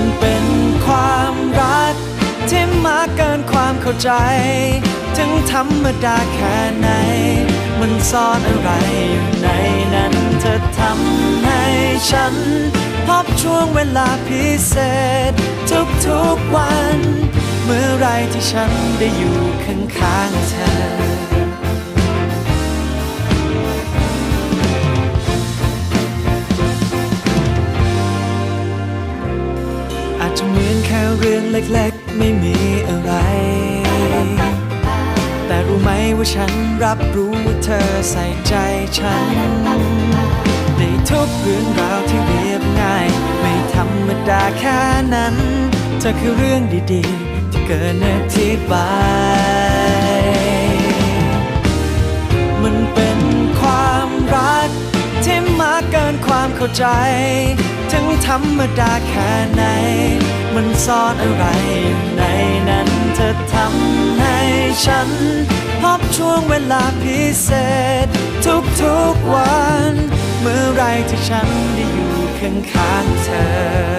มันเป็นความรัก ที่มากเกินความเข้าใจ ถึงธรรมดาแค่ไหน มันซ่อนอะไรอยู่ในนั้น เธอทำให้ฉัน พบช่วงเวลาพิเศษ ทุกๆวัน เมื่อไรที่ฉันได้อยู่ข้างๆเธอ จจะเหมือนแค่เรื่องเล็กๆ ไม่มีอะไร แต่รู้ไหมว่าฉันรับรู้ว่าเธอใส่ใจฉัน ในทุกเรื่องราวที่เรียบง่าย ไม่ธรรมดาแค่นั้น เธอคือเรื่องดีๆ ที่เกินอธิบาย นความเข้าใจ ถึงธรรมดาแค่ไหน มันซ่อนอะไรอยู่ในนั้นเธอทำให้ฉัน พบช่วงเวลาพิเศษ ทุกๆวัน เมื่อไรที่ฉันได้อยู่ข้างๆเธอ